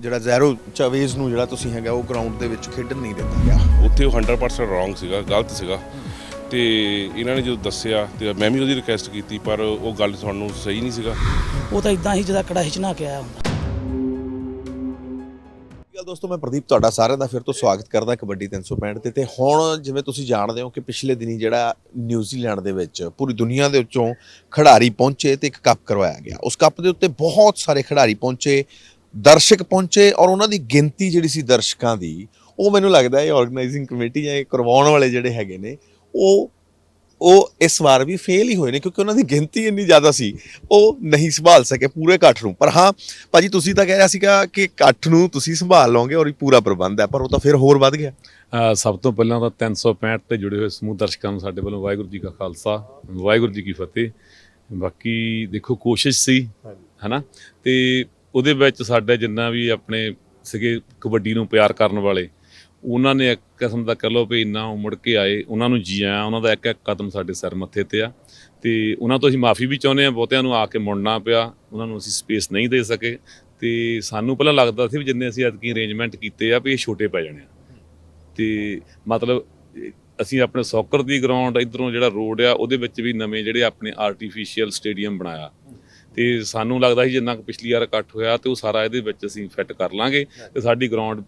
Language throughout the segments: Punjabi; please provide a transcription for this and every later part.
ਜਿਹੜਾ ਜ਼ੈਰੋ ਚਾਵੇਜ਼ ਨੂੰ ਜਿਹੜਾ ਤੁਸੀਂ ਹੈਗਾ ਉਹ ਗਰਾਊਂਡ ਦੇ ਵਿੱਚ ਖੇਡਣ ਨਹੀਂ ਦਿੱਤਾ ਗਿਆ। ਉੱਥੇ ਉਹ 100% ਰੋਂਗ ਸੀਗਾ ਗਲਤ ਸੀਗਾ। ਤੇ ਇਹਨਾਂ ਨੇ ਜਦੋਂ ਦੱਸਿਆ ਤੇ ਮੈਂ ਵੀ ਉਹਦੀ ਰਿਕੁਐਸਟ ਕੀਤੀ ਪਰ ਉਹ ਗੱਲ ਤੁਹਾਨੂੰ ਸਹੀ ਨਹੀਂ ਸੀਗਾ। ਉਹ ਤਾਂ ਇਦਾਂ ਹੀ ਜਿਹਦਾ ਕੜਾ ਹਿਚਣਾ ਕੇ ਆਇਆ ਹੁੰਦਾ। ਗੱਲ ਦੋਸਤੋ ਮੈਂ ਪ੍ਰਦੀਪ ਤੁਹਾਡਾ ਸਾਰਿਆਂ ਦਾ ਫਿਰ ਤੋਂ ਸਵਾਗਤ ਕਰਦਾ ਕਬੱਡੀ 365 ਤੇ ਤੇ ਹੁਣ ਜਿਵੇਂ ਤੁਸੀਂ ਜਾਣਦੇ ਹੋ ਕਿ ਪਿਛਲੇ ਦਿਨੀ ਜਿਹੜਾ ਨਿਊਜ਼ੀਲੈਂਡ ਦੇ ਵਿੱਚ ਪੂਰੀ ਦੁਨੀਆ ਦੇ ਵਿੱਚੋਂ ਖਿਡਾਰੀ ਪਹੁੰਚੇ ਤੇ ਇੱਕ ਕੱਪ ਕਰਵਾਇਆ ਗਿਆ। ਉਸ ਕੱਪ ਦੇ ਉੱਤੇ ਬਹੁਤ ਸਾਰੇ ਖਿਡਾਰੀ ਪਹੁੰਚੇ ਦਰਸ਼ਕ ਪਹੁੰਚੇ ਔਰ ਉਹਨਾਂ ਦੀ ਗਿਣਤੀ ਜਿਹੜੀ ਸੀ ਦਰਸ਼ਕਾਂ ਦੀ ਉਹ ਮੈਨੂੰ ਲੱਗਦਾ ਇਹ ਆਰਗੇਨਾਈਜ਼ਿੰਗ ਕਮੇਟੀ ਜਾਂ ਇਹ ਕਰਵਾਉਣ ਵਾਲੇ ਜਿਹੜੇ ਹੈਗੇ ਨੇ ਉਹ ਉਹ ਇਸ ਵਾਰ ਵੀ ਫੇਲ ਹੀ ਹੋਏ ਨੇ ਕਿਉਂਕਿ ਉਹਨਾਂ ਦੀ ਗਿਣਤੀ ਇੰਨੀ ਜ਼ਿਆਦਾ ਸੀ ਉਹ ਨਹੀਂ ਸੰਭਾਲ ਸਕੇ ਪੂਰੇ ਇਕੱਠ ਨੂੰ। ਪਰ ਹਾਂ ਭਾਜੀ ਤੁਸੀਂ ਤਾਂ ਕਹਿ ਰਿਹਾ ਸੀਗਾ ਕਿ ਇਕੱਠ ਨੂੰ ਤੁਸੀਂ ਸੰਭਾਲ ਲਓਗੇ ਔਰ ਇਹ ਪੂਰਾ ਪ੍ਰਬੰਧ ਹੈ ਪਰ ਉਹ ਤਾਂ ਫਿਰ ਹੋਰ ਵੱਧ ਗਿਆ। ਸਭ ਤੋਂ ਪਹਿਲਾਂ ਤਾਂ 365 ਤੇ ਜੁੜੇ ਹੋਏ ਸਮੂਹ ਦਰਸ਼ਕਾਂ ਨੂੰ ਸਾਡੇ ਵੱਲੋਂ ਵਾਹਿਗੁਰੂ ਜੀ ਕਾ ਖਾਲਸਾ ਵਾਹਿਗੁਰੂ ਜੀ ਕੀ ਫਤਿਹ। ਬਾਕੀ ਦੇਖੋ ਕੋਸ਼ਿਸ਼ ਸੀ ਹਨਾ? ਤੇ ਉਹਦੇ ਵਿੱਚ ਸਾਡੇ ਜਿੰਨਾ ਵੀ ਆਪਣੇ ਸੀਗੇ ਕਬੱਡੀ ਨੂੰ ਪਿਆਰ ਕਰਨ ਵਾਲੇ, ਉਹਨਾਂ ਨੇ ਇੱਕ ਕਿਸਮ ਦਾ ਕਹ ਲਓ ਵੀ ਇੰਨਾ ਉਮੜ ਕੇ ਆਏ, ਉਹਨਾਂ ਨੂੰ ਜੀ ਆਇਆਂ, ਉਹਨਾਂ ਦਾ ਇੱਕ ਇੱਕ ਕਦਮ ਸਾਡੇ ਸਿਰ ਮੱਥੇ ਤੇ ਆ। ਤੇ ਉਹਨਾਂ ਤੋਂ ਅਸੀਂ ਮਾਫੀ ਵੀ ਚਾਹੁੰਦੇ ਆ ਬਹੁਤਿਆਂ ਨੂੰ ਆ ਕੇ ਮੁੜਨਾ ਪਿਆ, ਉਹਨਾਂ ਨੂੰ ਅਸੀਂ ਸਪੇਸ ਨਹੀਂ ਦੇ ਸਕੇ। ਤੇ ਸਾਨੂੰ ਪਹਿਲਾਂ ਲੱਗਦਾ ਸੀ ਵੀ ਜਿੰਨੇ ਅਸੀਂ ਐਤਕੀ ਅਰੇਂਜਮੈਂਟ ਕੀਤੇ ਆ, ਵੀ ਇਹ ਛੋਟੇ ਪੈ ਜਾਣੇ ਆ। ਤੇ ਮਤਲਬ ਅਸੀਂ ਆਪਣੇ ਸੌਕਰ ਦੀ ਗਰਾਊਂਡ ਇਧਰੋਂ ਜਿਹੜਾ ਰੋਡ ਆ, ਉਹਦੇ ਵਿੱਚ ਵੀ ਨਵੇਂ ਜਿਹੜੇ ਆਪਣੇ ਆਰਟੀਫੀਸ਼ੀਅਲ ਸਟੇਡੀਅਮ ਬਣਾਇਆ। ਤੇ ਸਾਨੂੰ ਲੱਗਦਾ ਸੀ ਜਿੰਨਾ ਕੁ ਪਿਛਲੀ ਵਾਰ ਇਕੱਠ ਹੋਇਆ ਤੇ ਉਹ ਸਾਰਾ ਇਹਦੇ ਵਿੱਚ ਅਸੀਂ ਫਿੱਟ ਕਰ ਲਾਂਗੇ ਤੇ ਸਾਡੀ ਗਰਾਊਂਡ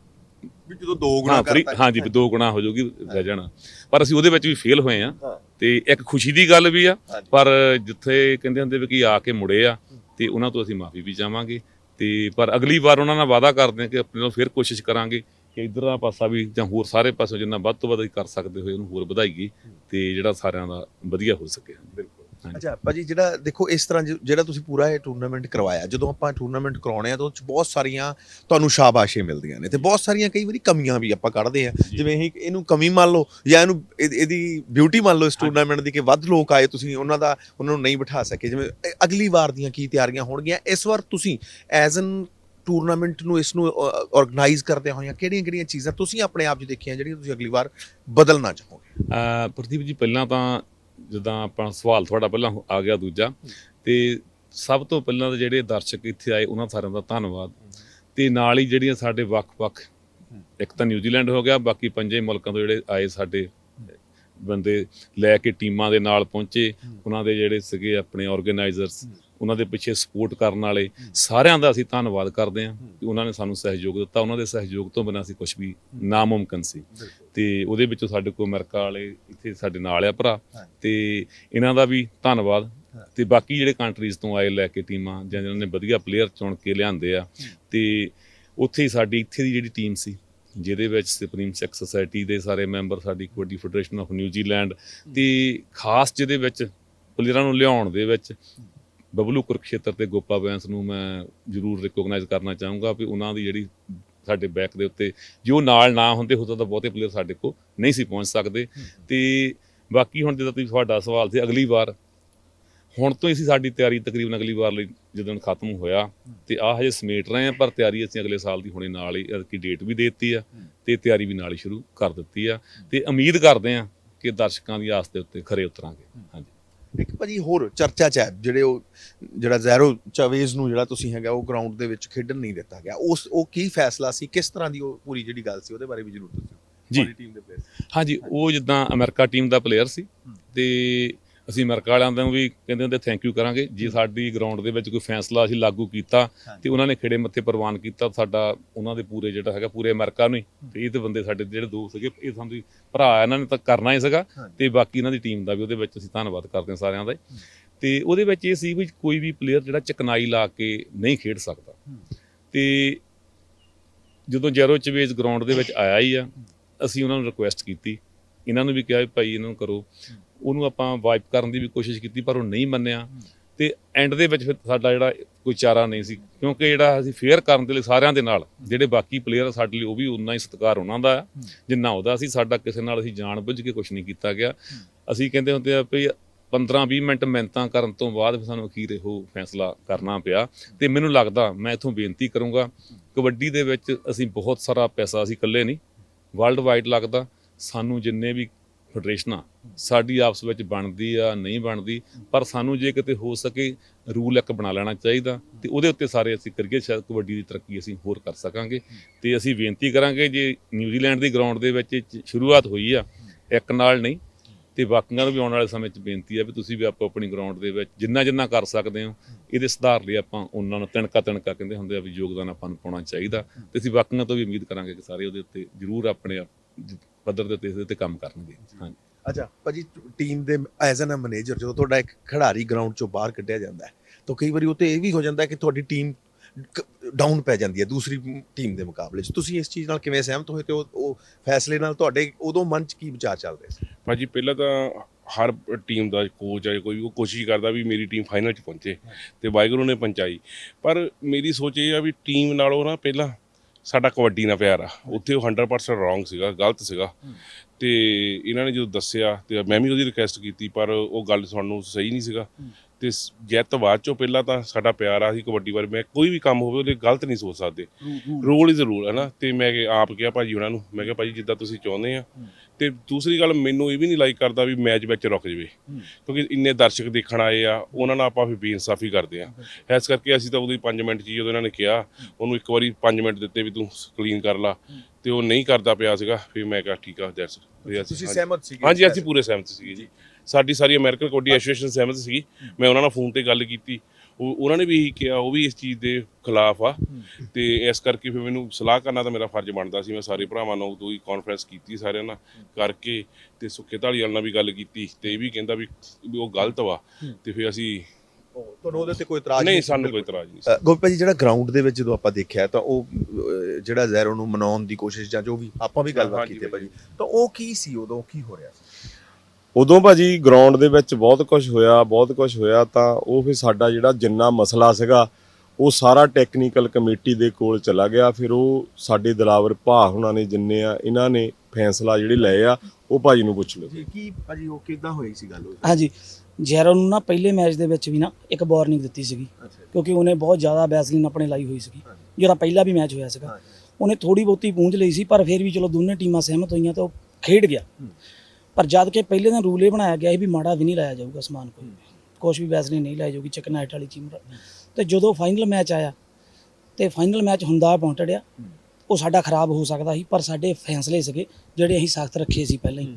ਵੀ ਜਦੋਂ ਦੋ ਗੁਣਾ ਕਰਤਾ ਹਾਂਜੀ ਦੋ ਗੁਣਾ ਹੋ ਜਾਊਗੀ ਰਹਿ ਜਾਣਾ। ਪਰ ਅਸੀਂ ਉਹਦੇ ਵਿੱਚ ਵੀ ਫੇਲ ਹੋਏ ਆ। ਤੇ ਇੱਕ ਖੁਸ਼ੀ ਦੀ ਗੱਲ ਵੀ ਆ। ਪਰ ਜਿੱਥੇ ਕਹਿੰਦੇ ਹੁੰਦੇ ਵੀ ਕਿ ਆ ਕੇ ਮੁੜੇ ਆ ਤੇ ਉਹਨਾਂ ਤੋਂ ਅਸੀਂ ਮਾਫੀ ਵੀ ਚਾਹਾਂਗੇ। ਤੇ ਪਰ ਅਗਲੀ ਵਾਰ ਉਹਨਾਂ ਨਾਲ ਵਾਅਦਾ ਕਰਦੇ ਕਿ ਆਪਣੇ ਨਾਲ ਫਿਰ ਕੋਸ਼ਿਸ਼ ਕਰਾਂਗੇ ਕਿ ਇਧਰਲਾ ਪਾਸਾ ਵੀ ਜਾਂ ਹੋਰ ਸਾਰੇ ਪਾਸੇ ਜਿੰਨਾ ਵੱਧ ਤੋਂ ਵੱਧ ਕਰ ਸਕਦੇ ਹੋਏ ਉਹਨੂੰ ਹੋਰ ਵਧਾਈਏ ਤੇ ਜਿਹੜਾ ਸਾਰਿਆਂ ਦਾ ਵਧੀਆ ਹੋ ਸਕੇ। ਬਿਲਕੁਲ। ਅੱਛਾ ਭਾਜੀ ਜਿਹੜਾ ਦੇਖੋ ਇਸ ਤਰ੍ਹਾਂ ਜਿ- ਜਿਹੜਾ ਤੁਸੀਂ ਪੂਰਾ ਇਹ ਟੂਰਨਾਮੈਂਟ ਕਰਵਾਇਆ ਜਦੋਂ ਆਪਾਂ ਟੂਰਨਾਮੈਂਟ ਕਰਾਉਣੇ ਆ ਤਾਂ ਉਹ ਚ ਬਹੁਤ ਸਾਰੀਆਂ ਤੁਹਾਨੂੰ ਸ਼ਾਬਾਸ਼ੇ ਮਿਲਦੀਆਂ ਨੇ ਤੇ ਬਹੁਤ ਸਾਰੀਆਂ ਕਈ ਵਾਰੀ ਕਮੀਆਂ ਵੀ ਆਪਾਂ ਕੱਢਦੇ ਆ। ਜਿਵੇਂ ਇਹ ਇਹਨੂੰ ਕਮੀ ਮੰਨ ਲਓ ਜਾਂ ਇਹਨੂੰ ਇਹ- ਇਹਦੀ ਬਿਊਟੀ ਮੰਨ ਲਓ ਇਸ ਟੂਰਨਾਮੈਂਟ ਦੀ ਕਿ ਵੱਧ ਲੋਕ ਆਏ ਤੁਸੀਂ ਉਹਨਾਂ ਦਾ ਉਹਨਾਂ ਨੂੰ ਨਹੀਂ ਬਿਠਾ ਸਕੇ। ਜਿਵੇਂ ਇਹ ਅਗਲੀ ਵਾਰ ਦੀਆਂ ਕੀ ਤਿਆਰੀਆਂ ਹੋਣਗੀਆਂ ਇਸ ਵਾਰ ਤੁਸੀਂ ਐਜ਼ ਐਨ ਟੂਰਨਾਮੈਂਟ ਨੂੰ ਇਸ ਨੂੰ ਆਰਗੇਨਾਈਜ਼ ਕਰਦੇ ਹੋਇਆ ਕਿਹੜੀਆਂ-ਕਿਹੜੀਆਂ ਚੀਜ਼ਾਂ ਤੁਸੀਂ ਆਪਣੇ ਆਪ 'ਚ ਦੇਖੀਆਂ ਜਿਹੜੀਆਂ ਤੁਸੀਂ ਅਗਲੀ ਵਾਰ ਬਦਲਣਾ ਚਾਹੋਗੇ? ਅਹ ਪ੍ਰਦੀਪ ਜੀ ਪਹਿਲਾਂ ਤਾਂ ਜਿੱਦਾਂ ਆਪਾਂ ਸਵਾਲ ਤੁਹਾਡਾ ਪਹਿਲਾਂ ਆ ਗਿਆ ਦੂਜਾ ਤੇ ਸਭ ਤੋਂ ਪਹਿਲਾਂ ਤਾਂ ਜਿਹੜੇ ਦਰਸ਼ਕ ਇੱਥੇ ਆਏ ਉਹਨਾਂ ਸਾਰਿਆਂ ਦਾ ਧੰਨਵਾਦ। ਤੇ ਨਾਲ ਹੀ ਜਿਹੜੀਆਂ ਸਾਡੇ ਵੱਖ-ਵੱਖ ਇੱਕ ਤਾਂ ਨਿਊਜ਼ੀਲੈਂਡ ਹੋ ਗਿਆ ਬਾਕੀ ਪੰਜੇ ਮੁਲਕਾਂ ਤੋਂ ਜਿਹੜੇ ਆਏ ਸਾਡੇ ਬੰਦੇ ਲੈ ਕੇ ਟੀਮਾਂ ਦੇ ਨਾਲ ਪਹੁੰਚੇ ਉਹਨਾਂ ਦੇ ਜਿਹੜੇ ਸੀਗੇ ਆਪਣੇ ਆਰਗੇਨਾਈਜ਼ਰਸ। ਉਹਨਾਂ ਦੇ ਪਿੱਛੇ ਸਪੋਰਟ ਕਰਨ ਵਾਲੇ ਸਾਰਿਆਂ ਦਾ ਅਸੀਂ ਧੰਨਵਾਦ ਕਰਦੇ ਹਾਂ ਕਿ ਉਹਨਾਂ ਨੇ ਸਾਨੂੰ ਸਹਿਯੋਗ ਦਿੱਤਾ। ਉਹਨਾਂ ਦੇ ਸਹਿਯੋਗ ਤੋਂ ਬਿਨਾਂ ਅਸੀਂ ਕੁਝ ਵੀ ਨਾਮੁਮਕਿਨ ਸੀ। ਤੇ ਉਹਦੇ ਵਿੱਚੋਂ ਸਾਡੇ ਕੋਲ ਅਮਰੀਕਾ ਵਾਲੇ ਇੱਥੇ ਸਾਡੇ ਨਾਲ ਆ ਭਰਾ। ਤੇ ਇਹਨਾਂ ਦਾ ਵੀ ਧੰਨਵਾਦ। ਤੇ ਬਾਕੀ ਜਿਹੜੇ ਕੰਟਰੀਜ਼ ਤੋਂ ਆਏ ਲੈ ਕੇ ਟੀਮਾਂ ਜਾਂ ਜਿਹਨਾਂ ਨੇ ਵਧੀਆ ਪਲੇਅਰ ਚੁਣ ਕੇ ਲਿਆਂਦੇ ਆ ਤੇ ਉੱਥੇ ਹੀ ਸਾਡੀ ਇੱਥੇ ਦੀ ਜਿਹੜੀ ਟੀਮ ਸੀ ਜਿਹਦੇ ਵਿੱਚ ਸੁਪਰੀਮ ਸੈਕਸ ਸੁਸਾਇਟੀ ਦੇ ਸਾਰੇ ਮੈਂਬਰ ਸਾਡੀ ਕਬੱਡੀ ਫੈਡਰੇਸ਼ਨ ਆਫ ਨਿਊਜ਼ੀਲੈਂਡ ਤੇ ਖਾਸ ਜਿਹਦੇ ਵਿੱਚ ਪਲੇਅਰਾਂ ਨੂੰ ਲਿਆਉਣ ਦੇ ਵਿੱਚ ਬਬਲੂ ਕੁਰਕਸ਼ੇਤਰ ਤੇ ਗੋਪਾ ਬੈਂਸ ਨੂੰ ਮੈਂ ਜ਼ਰੂਰ ਰਿਕੋਗਨਾਈਜ਼ ਕਰਨਾ ਚਾਹੂੰਗਾ ਵੀ ਉਹਨਾਂ ਦੀ ਜਿਹੜੀ ਸਾਡੇ ਬੈਕ ਦੇ ਉੱਤੇ ਜੋ ਨਾਲ ਨਾ ਹੁੰਦੇ ਹੁੰਦਾ ਤਾਂ ਬਹੁਤੇ ਪਲੇਅਰ ਸਾਡੇ ਕੋਲ ਨਹੀਂ ਸੀ ਪਹੁੰਚ ਸਕਦੇ। ਤੇ ਬਾਕੀ ਹੁਣ ਜਦੋਂ ਤੁਸੀਂ ਤੁਹਾਡਾ ਸਵਾਲ ਸੀ ਅਗਲੀ ਵਾਰ। ਹੁਣ ਤੋਂ ਹੀ ਅਸੀਂ ਸਾਡੀ ਤਿਆਰੀ ਤਕਰੀਬਨ ਅਗਲੀ ਵਾਰ ਲਈ ਜਦੋਂ ਖਤਮ ਹੋਇਆ ਤੇ ਆਹ ਹਜੇ ਸਮੇਟ ਰਹੇ ਆ ਪਰ ਤਿਆਰੀ ਅਸੀਂ ਅਗਲੇ ਸਾਲ ਦੀ ਹੁਣੇ ਨਾਲ ਹੀ ਕੀ ਡੇਟ ਵੀ ਦੇ ਦਿੱਤੀ ਆ ਤੇ ਤਿਆਰੀ ਵੀ ਨਾਲ ਹੀ ਸ਼ੁਰੂ ਕਰ ਦਿੱਤੀ ਆ। ਤੇ ਉਮੀਦ ਕਰਦੇ ਆ ਕਿ ਦਰਸ਼ਕਾਂ ਦੀ ਆਸ ਦੇ ਉੱਤੇ ਖਰੇ ਉਤਰਾਂਗੇ। ਹਾਂਜੀ। ਇੱਕ ਭਾਜੀ ਹੋਰ ਚਰਚਾ ਚ ਹੈ ਜਿਹੜੇ ਉਹ ਜਿਹੜਾ ਜ਼ੈਰੋ ਚਾਵੇਜ਼ ਨੂੰ ਜਿਹੜਾ ਤੁਸੀਂ ਹੈਗਾ ਉਹ ਗਰਾਊਂਡ ਦੇ ਵਿੱਚ ਖੇਡਣ ਨਹੀਂ ਦਿੱਤਾ ਗਿਆ। ਉਸ ਉਹ ਕੀ ਫੈਸਲਾ ਸੀ? ਕਿਸ ਤਰ੍ਹਾਂ ਦੀ ਉਹ ਪੂਰੀ ਜਿਹੜੀ ਗੱਲ ਸੀ ਉਹਦੇ ਬਾਰੇ ਵੀ ਜ਼ਰੂਰ ਦੱਸੋ ਜੀ। ਟੀਮ ਦੇ ਪਲੇਅਰ ਹਾਂਜੀ ਉਹ ਜਿੱਦਾਂ ਅਮਰੀਕਾ ਟੀਮ ਦਾ ਪਲੇਅਰ ਸੀ ਤੇ ਅਸੀਂ ਅਮਰੀਕਾ ਵਾਲਿਆਂ ਨੂੰ ਵੀ ਕਹਿੰਦੇ ਹੁੰਦੇ ਥੈਂਕ ਯੂ ਕਰਾਂਗੇ। ਜੇ ਸਾਡੀ ਗਰਾਊਂਡ ਦੇ ਵਿੱਚ ਕੋਈ ਫੈਸਲਾ ਅਸੀਂ ਲਾਗੂ ਕੀਤਾ ਤੇ ਉਹਨਾਂ ਨੇ ਖੇੜੇ ਮੱਥੇ ਪ੍ਰਵਾਨ ਕੀਤਾ ਸਾਡਾ ਉਹਨਾਂ ਦੇ ਪੂਰੇ ਜਿਹੜਾ ਹੈਗਾ ਪੂਰੇ ਅਮਰੀਕਾ ਨੂੰ ਹੀ। ਤੇ ਇਹ ਤੇ ਬੰਦੇ ਸਾਡੇ ਜਿਹੜੇ ਦੋ ਸੀਗੇ ਇਹ ਸਾਨੂੰ ਭਰਾ ਇਹਨਾਂ ਨੇ ਤਾਂ ਕਰਨਾ ਹੀ ਸੀਗਾ। ਤੇ ਬਾਕੀ ਇਹਨਾਂ ਦੀ ਟੀਮ ਦਾ ਵੀ ਉਹਦੇ ਵਿੱਚ ਅਸੀਂ ਧੰਨਵਾਦ ਕਰਦੇ ਹਾਂ ਸਾਰਿਆਂ ਦਾ। ਤੇ ਉਹਦੇ ਵਿੱਚ ਇਹ ਸੀ ਵੀ ਕੋਈ ਵੀ ਪਲੇਅਰ ਜਿਹੜਾ ਚਕਨਾਈ ਲਾ ਕੇ ਨਹੀਂ ਖੇਡ ਸਕਦਾ। ਤੇ ਜਦੋਂ ਜੈਰੋ ਚਵੇਜ ਗਰਾਊਂਡ ਦੇ ਵਿੱਚ ਆਇਆ ਹੀ ਆ ਅਸੀਂ ਉਹਨਾਂ ਨੂੰ ਰਿਕੁਐਸਟ ਕੀਤੀ। ਇਹਨਾਂ ਨੂੰ ਵੀ ਕਿਹਾ ਵੀ ਭਾਈ ਇਹਨਾਂ ਨੂੰ ਕਰੋ। ਉਹਨੂੰ ਆਪਾਂ ਵਾਈਪ ਕਰਨ ਦੀ ਵੀ ਕੋਸ਼ਿਸ਼ ਕੀਤੀ ਪਰ ਉਹ ਨਹੀਂ ਮੰਨਿਆ। ਤੇ ਐਂਡ ਦੇ ਵਿੱਚ ਫਿਰ ਸਾਡਾ ਜਿਹੜਾ ਕੋਈ ਚਾਰਾ ਨਹੀਂ ਸੀ। ਕਿਉਂਕਿ ਜਿਹੜਾ ਅਸੀਂ ਫੇਅਰ ਕਰਨ ਦੇ ਲਈ ਸਾਰਿਆਂ ਦੇ ਨਾਲ ਜਿਹੜੇ ਬਾਕੀ ਪਲੇਅਰ ਸਾਡੇ ਲਈ ਉਹ ਵੀ ਉਨਾ ਹੀ ਸਤਿਕਾਰ ਉਹਨਾਂ ਦਾ ਆ, ਜਿੰਨਾ ਉਹਦਾ ਸੀ ਸਾਡਾ ਕਿਸੇ ਨਾਲ ਅਸੀਂ ਜਾਣ ਬੁੱਝ ਕੇ ਕੁਝ ਨਹੀਂ ਕੀਤਾ ਗਿਆ। ਅਸੀਂ ਕਹਿੰਦੇ ਹੁੰਦੇ ਆ ਵੀ 15-20 ਮਿੰਟ ਮਿਹਨਤਾਂ ਕਰਨ ਤੋਂ ਬਾਅਦ ਫਿਰ ਸਾਨੂੰ ਅਖੀਰ ਇਹੋ ਫੈਸਲਾ ਕਰਨਾ ਪਿਆ। ਤੇ ਮੈਨੂੰ ਲੱਗਦਾ ਮੈਂ ਇਥੋਂ ਬੇਨਤੀ ਕਰੂੰਗਾ ਕਬੱਡੀ ਦੇ ਵਿੱਚ ਅਸੀਂ ਬਹੁਤ ਸਾਰਾ ਪੈਸਾ ਅਸੀਂ ਇਕੱਲੇ ਨਹੀਂ ਵਰਲਡ ਵਾਈਡ ਲੱਗਦਾ। ਸਾਨੂੰ ਜਿੰਨੇ ਵੀ ਫੈਡਰੇਸ਼ਨਾਂ ਸਾਡੀ ਆਪਸ ਵਿੱਚ ਬਣਦੀ ਆ, ਨਹੀਂ ਬਣਦੀ, ਪਰ ਸਾਨੂੰ ਜੇ ਕਿਤੇ ਹੋ ਸਕੇ ਰੂਲ ਇੱਕ ਬਣਾ ਲੈਣਾ ਚਾਹੀਦਾ ਤੇ ਉਹਦੇ ਉੱਤੇ ਸਾਰੇ ਅਸੀਂ ਕਰੀਏ, ਸ਼ਾਇਦ ਕਬੱਡੀ ਦੀ ਤਰੱਕੀ ਅਸੀਂ ਹੋਰ ਕਰ ਸਕਾਂਗੇ। ਤੇ ਅਸੀਂ ਬੇਨਤੀ ਕਰਾਂਗੇ ਜੇ ਨਿਊਜ਼ੀਲੈਂਡ ਦੀ ਗਰਾਊਂਡ ਦੇ ਵਿੱਚ ਸ਼ੁਰੂਆਤ ਹੋਈ ਆ, ਇੱਕ ਨਾਲ ਨਹੀਂ, ਤੇ ਬਾਕੀਆਂ ਨੂੰ ਵੀ ਆਉਣ ਵਾਲੇ ਸਮੇਂ 'ਚ ਬੇਨਤੀ ਆ ਵੀ ਤੁਸੀਂ ਵੀ ਆਪੋ ਆਪਣੀ ਗਰਾਊਂਡ ਦੇ ਵਿੱਚ ਜਿੰਨਾ ਜਿੰਨਾ ਕਰ ਸਕਦੇ ਹੋ, ਇਹਦੇ ਸੁਧਾਰ ਲਈ ਆਪਾਂ ਉਹਨਾਂ ਨੂੰ ਤਿਣਕਾ ਤਿਣਕਾ ਕਹਿੰਦੇ ਹੁੰਦੇ ਆ ਵੀ ਯੋਗਦਾਨ ਆਪਾਂ ਨੂੰ ਪਾਉਣਾ ਚਾਹੀਦਾ। ਤੇ ਅਸੀਂ ਬਾਕੀਆਂ ਤੋਂ ਵੀ ਉਮੀਦ ਕਰਾਂਗੇ ਕਿ ਸਾਰੇ ਉਹਦੇ ਉੱਤੇ ਜ਼ਰੂਰ ਆਪਣੇ ਆਪ- ਪੱਧਰ ਦੇ ਉੱਤੇ ਉੱਤੇ ਕੰਮ ਕਰਨਗੇ। ਹਾਂਜੀ। ਅੱਛਾ ਭਾਜੀ ਟੀਮ ਦੇ ਐਜ਼ ਐਨ ਮੈਨੇਜਰ ਜਦੋਂ ਤੁਹਾਡਾ ਇੱਕ ਖਿਡਾਰੀ ਗਰਾਊਂਡ ਚੋਂ ਬਾਹਰ ਕੱਢਿਆ ਜਾਂਦਾ ਹੈ ਤਾਂ ਕਈ ਵਾਰੀ ਉਹ ਤੇ ਇਹ ਵੀ ਹੋ ਜਾਂਦਾ ਹੈ ਕਿ ਤੁਹਾਡੀ ਟੀਮ ਡਾਊਨ ਪੈ ਜਾਂਦੀ ਹੈ ਦੂਸਰੀ ਟੀਮ ਦੇ ਮੁਕਾਬਲੇ 'ਚ। ਤੁਸੀਂ ਇਸ ਚੀਜ਼ ਨਾਲ ਕਿਵੇਂ ਸਹਿਮਤ ਹੋਏ ਤੇ ਉਹ ਫੈਸਲੇ ਨਾਲ ਤੁਹਾਡੇ ਉਦੋਂ ਮਨ 'ਚ ਕੀ ਵਿਚਾਰ ਚੱਲ ਰਹੇ ਸੀ? ਭਾਜੀ ਪਹਿਲਾਂ ਤਾਂ ਹਰ ਟੀਮ ਦਾ ਕੋਚ ਹੈ ਕੋਈ ਵੀ ਉਹ ਕੋਸ਼ਿਸ਼ ਕਰਦਾ ਵੀ ਮੇਰੀ ਟੀਮ ਫਾਈਨਲ 'ਚ ਪਹੁੰਚੇ ਤੇ ਵਾਹਿਗੁਰੂ ਨੇ ਪਹੁੰਚਾਈ। ਪਰ ਮੇਰੀ ਸੋਚ ਇਹ ਆ ਵੀ ਟੀਮ ਨਾਲੋਂ ਨਾ ਪਹਿਲਾਂ ਸਾਡਾ ਕਬੱਡੀ ਨਾਲ ਪਿਆਰ ਆ। ਉੱਥੇ ਉਹ 100% ਰੋਂਗ ਸੀਗਾ ਗਲਤ ਸੀਗਾ। ਤੇ ਇਹਨਾਂ ਨੇ ਜਦੋਂ ਦੱਸਿਆ ਤੇ ਮੈਂ ਵੀ ਉਹਦੀ ਰਿਕੁਐਸਟ ਕੀਤੀ ਪਰ ਉਹ ਗੱਲ ਸਾਨੂੰ ਸਹੀ ਨਹੀਂ ਸੀਗਾ। ਤੇ ਜਿੱਤ ਬਾਅਦ ਚੋਂ ਪਹਿਲਾਂ ਤਾਂ ਸਾਡਾ ਪਿਆਰ ਆ ਸੀ ਕਬੱਡੀ ਬਾਰੇ। ਮੈਂ ਕੋਈ ਵੀ ਕੰਮ ਹੋਵੇ ਉਹਦੇ ਗਲਤ ਨਹੀਂ ਸੋਚ ਸਕਦੇ। ਰੂਲ ਇਜ਼ ਰੂਲ ਹੈ ਨਾ ਤੇ ਮੈਂ ਆਪ ਕਿਹਾ ਭਾਜੀ ਉਹਨਾਂ ਨੂੰ ਮੈਂ ਕਿਹਾ ਭਾਜੀ ਜਿੱਦਾਂ ਤੁਸੀਂ ਚਾਹੁੰਦੇ ਆ। ਤੇ ਦੂਸਰੀ ਗੱਲ ਮੈਨੂੰ ਇਹ ਵੀ ਨਹੀਂ ਲਾਈਕ ਕਰਦਾ ਵੀ ਮੈਚ ਵਿੱਚ ਰੁਕ ਜਵੇ। ਕਿਉਂਕਿ ਇੰਨੇ ਦਰਸ਼ਕ ਦੇਖਣ ਆਏ ਆ ਉਹਨਾਂ ਨਾਲ ਆਪਾਂ ਫਿਰ ਬੇਇਨਸਾਫੀ ਕਰਦੇ ਆ। ਇਸ ਕਰਕੇ ਅਸੀਂ ਤਾਂ ਉਹਦੀ 5 ਮਿੰਟ ਜੀ ਜਦੋਂ ਇਹਨਾਂ ਨੇ ਕਿਹਾ ਉਹਨੂੰ ਇੱਕ ਵਾਰੀ 5 ਮਿੰਟ ਦਿੱਤੇ ਵੀ ਤੂੰ ਕਲੀਨ ਕਰ ਲਾ। ਤੇ ਉਹ ਨਹੀਂ ਕਰਦਾ ਪਿਆ ਸੀਗਾ ਫਿਰ ਮੈਂ ਕਿਹਾ ਠੀਕ ਆ ਦੈਟਸ ਤੁਸੀਂ ਸਹਿਮਤ ਸੀਗੇ? ਹਾਂਜੀ ਅਸੀਂ ਪੂਰੇ ਸਹਿਮਤ ਸੀਗੇ ਜੀ। ਸਾਡੀ ਸਾਰੀ ਅਮਰੀਕਨ ਕਬੱਡੀ ਐਸੋਸੀਏਸ਼ਨ ਸਹਿਮਤ ਸੀਗੀ। ਮੈਂ ਉਹਨਾਂ ਨਾਲ ਫੋਨ ਤੇ ਗੱਲ ਕੀਤੀ। ਉਹ ਉਹਨਾਂ ਨੇ ਵੀ ਇਹੀ ਕਿਹਾ ਉਹ ਵੀ ਇਸ ਚੀਜ਼ ਦੇ ਖਿਲਾਫ ਆ। ਤੇ ਇਸ ਕਰਕੇ ਫਿਰ ਮੈਨੂੰ ਸਲਾਹ ਕਰਨਾ ਤਾਂ ਮੇਰਾ ਫਰਜ਼ ਬਣਦਾ ਸੀ। ਮੈਂ ਸਾਰੇ ਭਰਾਵਾਂ ਨਾਲ ਉਦੋਂ ਹੀ ਕਾਨਫਰੰਸ ਕੀਤੀ ਸਾਰਿਆਂ ਨਾਲ ਕਰਕੇ ਤੇ ਸੁੱਖੇ ਢਾਲੀਵਾਲ ਨਾਲ ਵੀ ਗੱਲ ਕੀਤੀ। ਤੇ ਇਹ ਵੀ ਕਹਿੰਦਾ ਵੀ ਉਹ ਗਲਤ ਵਾ। ਤੇ ਫਿਰ ਅਸੀਂ ਤੁਹਾਨੂੰ ਉਹਦੇ ਤੇ ਕੋਈ ਇਤਰਾਜ਼ ਨਹੀਂ ਸਾਨੂੰ ਕੋਈ ਇਤਰਾਜ਼ ਨਹੀਂ ਗੋਪੀ ਭਾਜੀ ਜਿਹੜਾ ਗਰਾਊਂਡ ਦੇ ਵਿੱਚ ਜਦੋਂ ਆਪਾਂ ਦੇਖਿਆ ਤਾਂ ਉਹ ਜਿਹੜਾ ਜ਼ੈਰੋ ਨੂੰ ਮਨਾਉਣ ਦੀ ਕੋਸ਼ਿਸ਼ ਜਾਂ ਜੋ ਵੀ ਆਪਾਂ ਵੀ ਗੱਲਬਾਤ ਕੀਤੀ। ਭਾਜੀ ਤਾਂ ਉਹ ਕੀ ਸੀ ਉਦੋਂ? ਕੀ ਹੋ ਰਿਹਾ ਸੀ? ਉਦੋਂ ਭਾਜੀ ਗਰਾਊਂਡ ਦੇ ਵਿੱਚ ਬਹੁਤ ਕੁਝ ਹੋਇਆ ਬਹੁਤ ਕੁਝ ਹੋਇਆ ਤਾਂ ਉਹ ਫਿਰ ਸਾਡਾ ਜਿਹੜਾ ਜਿੰਨਾ ਮਸਲਾ ਸੀਗਾ ਉਹ ਸਾਰਾ ਟੈਕਨੀਕਲ ਕਮੇਟੀ ਦੇ ਕੋਲ ਚਲਾ ਗਿਆ। ਫਿਰ ਉਹ ਸਾਡੇ ਦਿਲਾਵਰ ਭਾ ਹੁਣਾਂ ਨੇ ਜਿੰਨੇ ਆ ਇਹਨਾਂ ਨੇ ਫੈਸਲਾ ਜਿਹੜੇ ਲਏ ਆ ਉਹ ਭਾਜੀ ਨੂੰ ਪੁੱਛ ਲਓ। ਜੀ ਕੀ ਭਾਜੀ ਉਹ ਕਿਦਾਂ ਹੋਈ ਸੀ ਗੱਲ? ਉਹ ਹਾਂਜੀ ਜੈਰੋ ਨੂੰ ਨਾ ਪਹਿਲੇ ਮੈਚ ਦੇ ਵਿੱਚ ਵੀ ਨਾ ਇੱਕ ਵਾਰਨਿੰਗ ਦਿੱਤੀ ਸੀਗੀ ਕਿਉਂਕਿ ਉਹਨੇ ਬਹੁਤ ਜ਼ਿਆਦਾ ਬੈਸਲਿਨ ਆਪਣੇ ਲਾਈ ਹੋਈ ਸੀਗੀ ਜਿਹੜਾ ਪਹਿਲਾ ਵੀ ਮੈਚ ਹੋਇਆ ਸੀਗਾ। ਉਹਨੇ ਥੋੜੀ ਬਹੁਤੀ ਪੂੰਝ ਲਈ ਸੀ ਪਰ ਫਿਰ ਵੀ ਚਲੋ ਦੋਨੇ ਟੀਮਾਂ ਸਹਿਮਤ ਹੋਈਆਂ ਤਾਂ ਉਹ ਖੇਡ ਗਿਆ। ਪਰ ਜਦ ਕਿ ਪਹਿਲੇ ਦਿਨ ਰੂਲ ਇਹ ਬਣਾਇਆ ਗਿਆ ਸੀ ਵੀ ਮਾੜਾ ਵੀ ਨਹੀਂ ਲਾਇਆ ਜਾਊਗਾ ਸਮਾਨ ਕੋਈ। ਕੁਛ ਵੀ ਵੈਸਲਿਨ ਨਹੀਂ ਲਾਈ ਜਾਊਗੀ ਚਿਕਨਾਈਟ ਵਾਲੀ ਚੀਮ ਤੇ ਜਦੋਂ ਫਾਈਨਲ ਮੈਚ ਆਇਆ ਤੇ ਫਾਈਨਲ ਮੈਚ ਹੁੰਦਾ ਪਹੁੰਚੜ ਆ ਉਹ ਸਾਡਾ ਖਰਾਬ ਹੋ ਸਕਦਾ ਸੀ ਪਰ ਸਾਡੇ ਫੈਸਲੇ ਸੀਗੇ ਜਿਹੜੇ ਅਸੀਂ ਸਖਤ ਰੱਖੇ ਸੀ ਪਹਿਲਾਂ ਹੀ।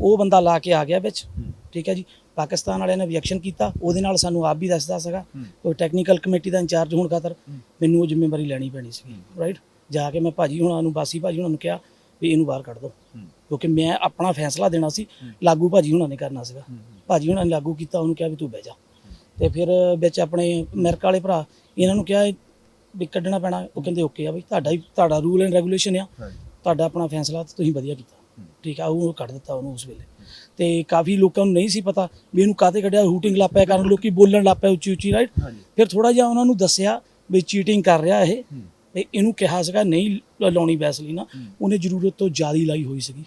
ਉਹ ਬੰਦਾ ਲਾ ਕੇ ਆ ਗਿਆ ਵਿੱਚ। ਠੀਕ ਹੈ ਜੀ। ਪਾਕਿਸਤਾਨ ਵਾਲਿਆਂ ਨੇ ਰਿਐਕਸ਼ਨ ਕੀਤਾ ਉਹਦੇ ਨਾਲ ਸਾਨੂੰ ਆਪ ਵੀ ਦੱਸਦਾ ਸੀਗਾ ਕੋਈ ਟੈਕਨੀਕਲ ਕਮੇਟੀ ਦਾ ਇੰਚਾਰਜ ਹੋਣ ਖਾਤਰ ਮੈਨੂੰ ਉਹ ਜ਼ਿੰਮੇਵਾਰੀ ਲੈਣੀ ਪੈਣੀ ਸੀ ਰਾਈਟ ਜਾ ਕੇ ਮੈਂ ਭਾਜੀ ਹੁਣਾਂ ਨੂੰ ਬਾਸੀ ਭਾਜੀ ਹੁਣਾਂ ਨੂੰ ਕਿਹਾ ਵੀ ਇਹਨੂੰ ਬਾਹਰ ਕੱਢ ਦਿਓ ਕਿਉਂਕਿ ਮੈਂ ਆਪਣਾ ਫੈਸਲਾ ਦੇਣਾ ਸੀ ਲਾਗੂ ਭਾਜੀ ਹੁਣਾਂ ਨੇ ਕਰਨਾ ਸੀਗਾ। ਭਾਜੀ ਹੁਣਾਂ ਨੇ ਲਾਗੂ ਕੀਤਾ ਉਹਨੂੰ ਕਿਹਾ ਵੀ ਤੂੰ ਬਹਿ ਜਾ। ਤੇ ਫਿਰ ਵਿੱਚ ਆਪਣੇ ਅਮਰੀਕਾ ਵਾਲੇ ਭਰਾ ਇਹਨਾਂ ਨੂੰ ਕਿਹਾ ਵੀ ਕੱਢਣਾ ਪੈਣਾ। ਉਹ ਕਹਿੰਦੇ ਓਕੇ ਆ ਬਈ ਤੁਹਾਡਾ ਹੀ ਤੁਹਾਡਾ ਰੂਲ ਐਂਡ ਰੈਗੂਲੇਸ਼ਨ ਆ। ਤੁਹਾਡਾ ਆਪਣਾ ਫੈਸਲਾ ਤੁਸੀਂ ਵਧੀਆ ਕੀਤਾ। ਠੀਕ ਆ ਉਹ ਕੱਢ ਦਿੱਤਾ ਉਹਨੂੰ ਉਸ ਵੇਲੇ। ਤੇ ਕਾਫੀ ਲੋਕਾਂ ਨੂੰ ਨਹੀਂ ਸੀ ਪਤਾ ਵੀ ਇਹਨੂੰ ਕਾਤੇ ਕੱਢਿਆ ਹੂਟਿੰਗ ਲੱਪਿਆ ਕਰਨ ਲੋਕੀ ਬੋਲਣ ਲੱਪਿਆ ਉੱਚੀ ਉੱਚੀ ਰਾਈਟ ਫਿਰ ਥੋੜਾ ਜਿਹਾ ਉਹਨਾਂ ਨੂੰ ਦੱਸਿਆ ਵੀ ਚੀਟਿੰਗ ਕਰ ਰਿਹਾ ਇਹ। ਤੇ ਇਹਨੂੰ ਕਿਹਾ ਸੀਗਾ ਨਹੀਂ ਲਾਉਣੀ ਨਾ। ਉਹਨੇ ਜ਼ਰੂਰਤ ਤੋਂ ਜ਼ਿਆਦਾ ਲਾਈ ਹੋਈ ਸੀਗੀ।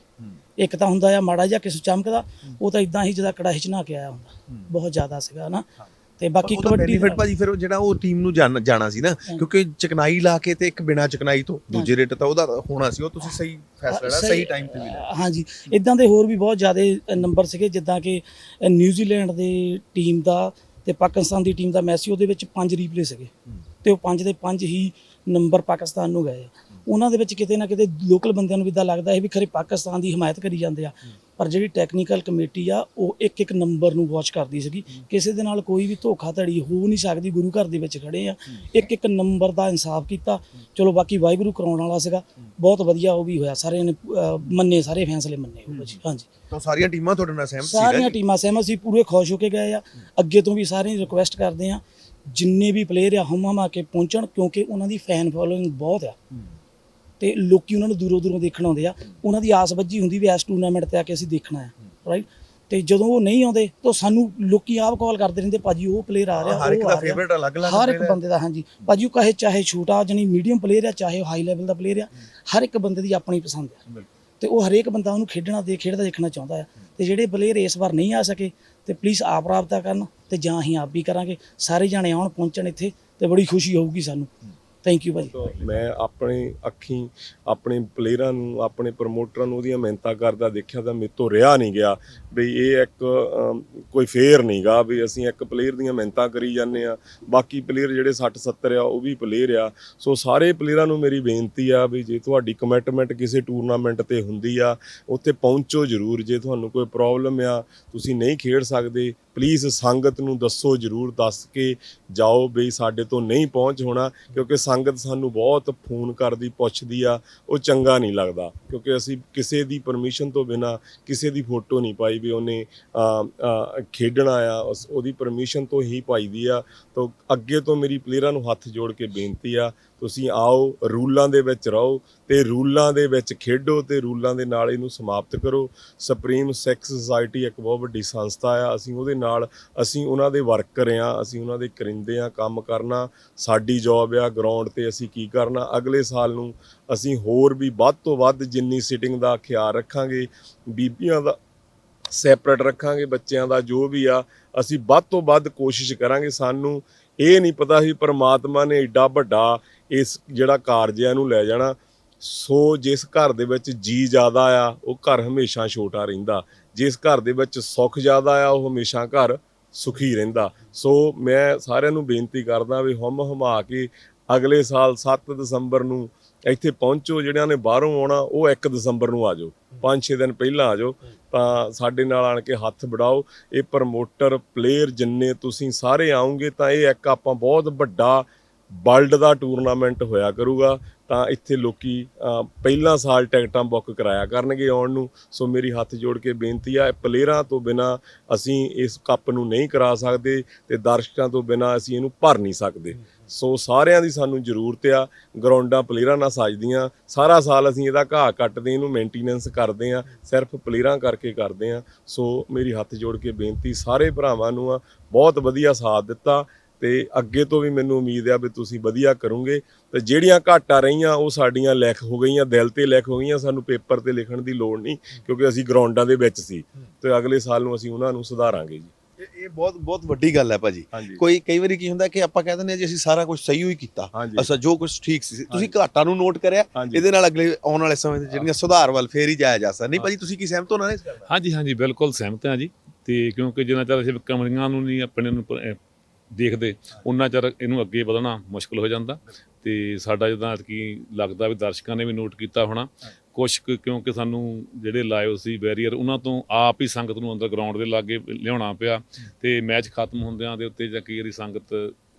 ਇੱਕ ਤਾਂ ਹੁੰਦਾ ਆ ਮਾੜਾ ਜਿਹਾ ਕਿਸੇ ਚਮਕਦਾ ਉਹ ਤਾਂ ਇਦਾਂ ਹੀ ਜਿਹਦਾ ਕੜਾਹੀ ਚ ਨਾ ਕੇ ਆਇਆ ਹੁੰਦਾ। ਬਹੁਤ ਜ਼ਿਆਦਾ ਸੀਗਾ ਨਾ। ਤੇ ਬਾਕੀ ਕਬੱਡੀ ਬੈਨੀਫਿਟ ਭਾਜੀ ਫਿਰ ਉਹ ਜਿਹੜਾ ਉਹ ਟੀਮ ਨੂੰ ਜਾਣ- ਜਾਣਾ ਸੀ ਨਾ ਕਿਉਂਕਿ ਚਕਨਾਈ ਲਾ ਕੇ ਤੇ ਇੱਕ ਬਿਨਾ ਚਕਨਾਈ ਤੋਂ ਦੂਜੇ ਰੇਟ ਤਾਂ ਉਹਦਾ ਹੋਣਾ ਸੀ ਉਹ ਤੁਸੀਂ ਸਹੀ ਫੈਸਲਾ ਲਿਆ ਸਹੀ ਟਾਈਮ ਤੇ ਵੀ ਲਿਆ। ਹਾਂਜੀ ਇਦਾਂ ਦੇ ਹੋਰ ਵੀ ਬਹੁਤ ਜ਼ਿਆਦਾ ਨੰਬਰ ਸੀਗੇ ਜਿੱਦਾਂ ਕਿ ਨਿਊਜ਼ੀਲੈਂਡ ਦੀ ਟੀਮ ਦਾ ਤੇ ਪਾਕਿਸਤਾਨ ਦੀ ਟੀਮ ਦਾ ਮੈਚ ਸੀ ਉਹਦੇ ਵਿੱਚ ਪੰਜ ਰੀਪਲੇ ਸੀਗੇ। ਤੇ ਉਹ ਪੰਜ ਦੇ ਪੰਜ ਹੀ ਨੰਬਰ ਪਾਕਿਸਤਾਨ ਨੂੰ ਗਏ। ਉਹਨਾਂ ਦੇ ਵਿੱਚ ਕਿਤੇ ਨਾ ਕਿਤੇ ਲੋਕਲ ਬੰਦਿਆਂ ਨੂੰ ਵੀ ਇਦਾਂ ਲੱਗਦਾ ਹੈ ਵੀ ਖਰੇ ਪਾਕਿਸਤਾਨ ਦੀ ਹਮਾਇਤ ਕਰੀ ਜਾਂਦੇ ਆ। ਪਰ ਜਿਹੜੀ ਟੈਕਨੀਕਲ ਕਮੇਟੀ ਆ ਉਹ ਇੱਕ ਇੱਕ ਨੰਬਰ ਨੂੰ ਵਾਚ ਕਰਦੀ ਸੀਗੀ। ਕਿਸੇ ਦੇ ਨਾਲ ਕੋਈ ਵੀ ਧੋਖਾਧੜੀ ਹੋ ਨਹੀਂ ਸਕਦੀ ਗੁਰੂ ਘਰ ਦੇ ਵਿੱਚ ਖੜੇ ਆ। ਇੱਕ ਇੱਕ ਨੰਬਰ ਦਾ ਇਨਸਾਫ ਕੀਤਾ। ਚਲੋ ਬਾਕੀ ਵਾਹਿਗੁਰੂ ਕਰਾਉਣ ਵਾਲਾ ਸੀਗਾ। ਬਹੁਤ ਵਧੀਆ ਉਹ ਵੀ ਹੋਇਆ। ਸਾਰਿਆਂ ਨੇ ਮੰਨੇ ਸਾਰੇ ਫੈਸਲੇ ਮੰਨੇ ਉਹ ਜੀ ਹਾਂਜੀ। ਤਾਂ ਸਾਰੀਆਂ ਟੀਮਾਂ ਤੁਹਾਡੇ ਨਾਲ ਸਹਿਮਤ ਸੀ ਸਾਰੀਆਂ ਟੀਮਾਂ ਸਹਿਮਤ ਸੀ ਪੂਰੇ ਖੁਸ਼ ਹੋ ਕੇ ਗਏ ਆ। ਅੱਗੇ ਤੋਂ ਵੀ ਸਾਰਿਆਂ ਰਿਕੁਐਸਟ ਕਰਦੇ ਆ। ਜਿੰਨੇ ਵੀ ਪਲੇਅਰ ਆ ਹਮ ਹਮਾ ਕੇ ਪਹੁੰਚਣ ਕਿਉਂਕਿ ਉਹਨਾਂ ਦੀ ਫੈਨ ਫੋਲੋਇੰਗ ਬਹੁਤ ਆ। ਤੇ ਲੋਕੀ ਉਹਨਾਂ ਨੂੰ ਦੂਰੋਂ ਦੂਰੋਂ ਦੇਖਣ ਆਉਂਦੇ ਆ। ਉਹਨਾਂ ਦੀ ਆਸ ਵੱਜੀ ਹੁੰਦੀ ਵੀ ਇਸ ਟੂਰਨਾਮੈਂਟ ਤੇ ਆ ਕੇ ਅਸੀਂ ਦੇਖਣਾ ਹੈ ਰਾਈਟ ਤੇ ਜਦੋਂ ਉਹ ਨਹੀਂ ਆਉਂਦੇ ਤਾਂ ਸਾਨੂੰ ਲੋਕੀ ਆਪ ਕਾਲ ਕਰਦੇ ਰਹਿੰਦੇ ਭਾਜੀ ਉਹ ਪਲੇਅਰ ਆ ਰਿਹਾ ਹਰ ਇੱਕ ਦਾ ਆ। ਫੇਵਰਟ ਅਲੱਗ-ਅਲੱਗ ਹਰ ਇੱਕ। ਬੰਦੇ ਦਾ ਹਾਂਜੀ। ਭਾਜੀ ਉਹ ਕਹੇ ਚਾਹੇ ਛੋਟਾ ਜਣੀ ਮੀਡੀਅਮ ਪਲੇਅਰ ਆ ਚਾਹੇ ਹਾਈ ਲੈਵਲ ਦਾ ਪਲੇਅਰ ਆ ਹਰ ਇੱਕ ਬੰਦੇ ਦੀ ਆਪਣੀ ਪਸੰਦ ਆ। ਤੇ ਉਹ ਹਰੇਕ ਬੰਦਾ ਉਹਨੂੰ ਖੇਡਣਾ ਦੇ ਖੇਡਦਾ ਦੇਖਣਾ ਚਾਹੁੰਦਾ ਆ। ਤੇ ਜਿਹੜੇ ਪਲੇਅਰ ਇਸ ਵਾਰ ਨਹੀਂ ਆ ਸਕੇ ਤੇ ਪਲੀਜ਼ ਆਪ ਰਾਬਤਾ ਕਰਨ। ਤੇ ਜਾਂ ਅਸੀਂ ਆਪ ਵੀ ਕਰਾਂਗੇ। ਸਾਰੇ ਜਾਣੇ ਆਉਣ, ਪਹੁੰਚਣ ਇੱਥੇ ਤੇ ਬੜੀ ਖੁਸ਼ੀ ਹੋਊਗੀ ਸਾਨੂੰ। ਥੈਂਕ ਯੂ ਭਾਜੀ। ਮੈਂ ਆਪਣੇ ਅੱਖੀਂ, ਆਪਣੇ ਪਲੇਅਰਾਂ ਨੂੰ, ਆਪਣੇ ਪ੍ਰਮੋਟਰਾਂ ਨੂੰ ਉਹਦੀਆਂ ਮਿਹਨਤਾਂ ਕਰਦਾ ਦੇਖਿਆ ਤਾਂ ਮੇਰੇ ਤੋਂ ਰਿਹਾ ਨਹੀਂ ਗਿਆ। ਵੀ ਇਹ ਇੱਕ ਕੋਈ ਫੇਅਰ ਨਹੀਂਗਾ ਵੀ ਅਸੀਂ ਇੱਕ ਪਲੇਅਰ ਦੀਆਂ ਮਿਹਨਤਾਂ ਕਰੀ ਜਾਂਦੇ ਆ ਬਾਕੀ ਪਲੇਅਰ ਜਿਹੜੇ 60 70 ਆ, ਉਹ ਵੀ ਪਲੇਅਰ ਆ। ਸੋ ਸਾਰੇ ਪਲੇਅਰਾਂ ਨੂੰ ਮੇਰੀ ਬੇਨਤੀ ਆ ਵੀ ਜੇ ਤੁਹਾਡੀ ਕਮਿਟਮੈਂਟ ਕਿਸੇ ਟੂਰਨਾਮੈਂਟ ਤੇ ਹੁੰਦੀ ਆ, ਉੱਥੇ ਪਹੁੰਚੋ ਜ਼ਰੂਰ। ਜੇ ਤੁਹਾਨੂੰ ਕੋਈ ਪ੍ਰੋਬਲਮ ਆ, ਤੁਸੀਂ ਨਹੀਂ ਖੇਡ ਸਕਦੇ ਪਲੀਜ਼ ਸੰਗਤ ਨੂੰ ਦੱਸੋ, ਜ਼ਰੂਰ ਦੱਸ ਕੇ ਜਾਓ ਵੀ ਸਾਡੇ ਤੋਂ ਨਹੀਂ ਪਹੁੰਚ ਹੋਣਾ, ਕਿਉਂਕਿ ਸੰਗਤ ਸਾਨੂੰ ਬਹੁਤ ਫੋਨ ਕਰਦੀ, ਪੁੱਛਦੀ ਆ, ਉਹ ਚੰਗਾ ਨਹੀਂ ਲੱਗਦਾ, ਕਿਉਂਕਿ ਅਸੀਂ ਕਿਸੇ ਦੀ ਪਰਮਿਸ਼ਨ ਤੋਂ ਬਿਨਾ ਕਿਸੇ ਦੀ ਫੋਟੋ ਨਹੀਂ ਪਾਈ ਵੀ ਉਹਨੇ ਖੇਡਣਾ ਆ, ਉਸ- ਉਹਦੀ ਪਰਮਿਸ਼ਨ ਤੋਂ ਹੀ ਪਾਈਦੀ ਆ, ਤਾਂ ਅੱਗੇ ਤੋਂ ਮੇਰੀ ਪਲੇਅਰਾਂ ਨੂੰ ਹੱਥ ਜੋੜ ਕੇ ਬੇਨਤੀ ਆ, ਤੁਸੀਂ ਆਓ, ਰੂਲਾਂ ਦੇ ਵਿੱਚ ਰਹੋ, ਤੇ ਰੂਲਾਂ ਦੇ ਵਿੱਚ ਖੇਡੋ, ਤੇ ਰੂਲਾਂ ਦੇ ਨਾਲ ਇਹਨੂੰ ਸਮਾਪਤ ਕਰੋ। ਸੁਪਰੀਮ ਸੈਕਸ ਸੁਸਾਇਟੀ ਇੱਕ ਬਹੁਤ ਵੱਡੀ ਸੰਸਥਾ ਆ, ਅਸੀਂ ਉਹਦੇ ਨਾਲ ਨਾਲ ਅਸੀਂ ਉਹਨਾਂ ਦੇ ਵਰਕਰ ਆ ਅਸੀਂ ਉਹਨਾਂ ਦੇ ਕਰਿੰਦੇ ਆ ਕੰਮ ਕਰਨਾ, ਸਾਡੀ ਜੌਬ ਆ ਗਰਾਊਂਡ ਤੇ ਅਸੀਂ ਕੀ ਕਰਨਾ, ਅਗਲੇ ਸਾਲ ਨੂੰ ਅਸੀਂ ਹੋਰ ਵੀ ਵੱਧ ਤੋਂ ਵੱਧ ਜਿੰਨੀ ਸਿਟਿੰਗ ਦਾ ਖਿਆਲ ਰੱਖਾਂਗੇ, ਬੀਬੀਆਂ ਦਾ ਸੈਪਰੇਟ ਰੱਖਾਂਗੇ, ਬੱਚਿਆਂ ਦਾ ਜੋ ਵੀ ਆ, ਅਸੀਂ ਵੱਧ ਤੋਂ ਵੱਧ ਕੋਸ਼ਿਸ਼ ਕਰਾਂਗੇ। ਸਾਨੂੰ ਇਹ ਨਹੀਂ ਪਤਾ ਸੀ ਪਰਮਾਤਮਾ ਨੇ ਏਡਾ ਵੱਡਾ ਇਸ ਜਿਹੜਾ ਕਾਰਜ ਆ ਇਹਨੂੰ ਲੈ ਜਾਣਾ। ਸੋ ਜਿਸ ਘਰ ਦੇ ਵਿੱਚ ਜੀ ਜ਼ਿਆਦਾ ਆ, ਉਹ ਘਰ ਹਮੇਸ਼ਾ ਛੋਟਾ ਰਹਿੰਦਾ। ਜਿਸ ਘਰ ਦੇ ਵਿੱਚ ਸੁੱਖ ਜ਼ਿਆਦਾ ਆ, ਉਹ ਹਮੇਸ਼ਾ ਘਰ ਸੁਖੀ ਰਹਿੰਦਾ। ਸੋ ਮੈਂ ਸਾਰਿਆਂ ਨੂੰ ਬੇਨਤੀ ਕਰਦਾ ਵੀ ਹਮ ਹਮਾ ਕੇ ਅਗਲੇ ਸਾਲ 7 ਦਸੰਬਰ ਨੂੰ ਇੱਥੇ ਪਹੁੰਚੋ, ਜਿਹੜਿਆਂ ਨੇ ਬਾਹਰੋਂ ਆਉਣਾ, ਉਹ 1 ਦਸੰਬਰ ਨੂੰ ਆ ਜਾਓ। 5-6 ਦਿਨ ਪਹਿਲਾਂ ਆ ਜਾਓ, ਤਾਂ ਸਾਡੇ ਨਾਲ ਆਣ ਕੇ ਹੱਥ ਵਡਾਓ ਇਹ ਪ੍ਰਮੋਟਰ ਪਲੇਅਰ ਜਿੰਨੇ ਤੁਸੀਂ ਸਾਰੇ ਆਉਂਗੇ, ਤਾਂ ਇਹ ਇੱਕ ਆਪਾਂ ਬਹੁਤ ਵੱਡਾ ਵਰਲਡ ਦਾ ਟੂਰਨਾਮੈਂਟ ਹੋਇਆ ਕਰੂਗਾ ਤਾਂ ਇੱਥੇ ਲੋਕੀ ਅਹ, ਪਹਿਲਾਂ ਸਾਲ ਟਿਕਟਾਂ ਬੁੱਕ ਕਰਾਇਆ ਕਰਨਗੇ ਆਉਣ ਨੂੰ। ਸੋ ਮੇਰੀ ਹੱਥ ਜੋੜ ਕੇ ਬੇਨਤੀ ਆ ਪਲੇਅਰਾਂ ਤੋਂ ਬਿਨਾ ਅਸੀਂ ਇਸ ਕੱਪ ਨੂੰ ਨਹੀਂ ਕਰਾ ਸਕਦੇ ਤੇ ਦਰਸ਼ਕਾਂ ਤੋਂ ਬਿਨਾ ਅਸੀਂ ਇਹਨੂੰ ਭਰ ਨਹੀਂ ਸਕਦੇ। ਸੋ ਸਾਰਿਆਂ ਦੀ ਸਾਨੂੰ ਜ਼ਰੂਰਤ ਆ ਗਰਾਊਂਡਾਂ ਪਲੇਅਰਾਂ ਨਾਲ ਸਾਜਦੀਆਂ। ਸਾਰਾ ਸਾਲ ਅਸੀਂ ਇਹਦਾ ਘਾਹ ਕੱਟਦੇ ਇਹਨੂੰ ਮੇਨਟੇਨੈਂਸ ਕਰਦੇ ਆ ਸਿਰਫ ਪਲੇਅਰਾਂ ਕਰਕੇ ਕਰਦੇ ਆ। ਸੋ ਮੇਰੀ ਹੱਥ ਜੋੜ ਕੇ ਬੇਨਤੀ ਸਾਰੇ ਭਰਾਵਾਂ ਨੂੰ ਆ ਬਹੁਤ ਵਧੀਆ ਸਾਥ ਦਿੱਤਾ। ਤੇ ਅੱਗੇ ਤੋਂ ਵੀ ਮੈਨੂੰ ਉਮੀਦ ਆ ਵੀ ਤੁਸੀਂ ਵਧੀਆ ਕਰੋਗੇ। ਤੇ ਜਿਹੜੀਆਂ ਘਾਟਾਂ ਰਹੀਆਂ ਉਹ ਸਾਡੀਆਂ ਲਿਖ ਹੋ ਗਈਆਂ ਦਿਲ ਤੇ ਲਿਖ ਹੋ ਗਈਆਂ। ਸਾਨੂੰ ਪੇਪਰ ਤੇ ਲਿਖਣ ਦੀ ਲੋੜ ਨਹੀਂ ਕਿਉਂਕਿ ਅਸੀਂ ਗਰਾਊਂਡਾਂ ਦੇ ਵਿੱਚ ਸੀ। ਤੇ ਅਗਲੇ ਸਾਲ ਨੂੰ ਅਸੀਂ ਉਹਨਾਂ ਨੂੰ ਸੁਧਾਰਾਂਗੇ ਜੀ। ਇਹ ਇਹ ਬਹੁਤ ਬਹੁਤ ਵੱਡੀ ਗੱਲ ਹੈ ਭਾਜੀ। ਕੋਈ ਕਈ ਵਾਰੀ ਕੀ ਹੁੰਦਾ ਕਿ ਆਪਾਂ ਕਹਿੰਦੇ ਨੇ ਜੀ ਅਸੀਂ ਸਾਰਾ ਕੁਝ ਸਹੀ ਹੋਈ ਕੀਤਾ। ਅਸਾਂ ਜੋ ਕੁਝ ਠੀਕ ਸੀ। ਤੁਸੀਂ ਘਾਟਾਂ ਨੂੰ ਨੋਟ ਕਰਿਆ ਹਾਂਜੀ। ਇਹਦੇ ਨਾਲ ਅਗਲੇ ਆਉਣ ਵਾਲੇ ਸਮੇਂ 'ਚ ਜਿਹੜੀਆਂ ਸੁਧਾਰ ਵੱਲ ਫੇਰ ਹੀ ਜਾਇਆ ਜਾ ਸਕਦਾ। ਨਹੀਂ ਭਾਜੀ ਤੁਸੀਂ ਕੀ ਸਹਿਮਤ ਹੋ ਨਾ ਇਸ ਗੱਲ ਨਾਲ? ਹਾਂਜੀ ਹਾਂਜੀ ਬਿਲਕੁਲ ਸਹਿਮਤ ਹਾਂ ਜੀ। ਤੇ ਕਿਉਂਕਿ ਜਿੰਨਾ ਚਿਰ ਅਸੀਂ ਕਮਰੀਆਂ ਨੂੰ ਨਹੀਂ ਆਪਣੇ ਨੂੰ ਦੇਖਦੇ ਉਹਨਾਂ ਚਿਰ ਇਹਨੂੰ ਅੱਗੇ ਵਧਣਾ ਮੁਸ਼ਕਲ ਹੋ ਜਾਂਦਾ ਤੇ ਸਾਡਾ ਜਿੱਦਾਂ ਕੀ ਲੱਗਦਾ ਵੀ ਦਰਸ਼ਕਾਂ ਨੇ ਵੀ ਨੋਟ ਕੀਤਾ ਹੋਣਾ। ਕੁਛ ਕਿਉਂਕਿ ਸਾਨੂੰ ਜਿਹੜੇ ਲਾਇਓ ਸੀ ਬੈਰੀਅਰ ਉਹਨਾਂ ਤੋਂ ਆਪ ਹੀ ਸੰਗਤ ਨੂੰ ਅੰਦਰ ਗਰਾਊਂਡ ਦੇ ਲਾਗੇ ਲਿਆਉਣਾ ਪਿਆ ਤੇ ਮੈਚ ਖਤਮ ਹੁੰਦਿਆਂ ਦੇ ਉੱਤੇ ਜਾਂ ਕਈ ਵਾਰੀ ਸੰਗਤ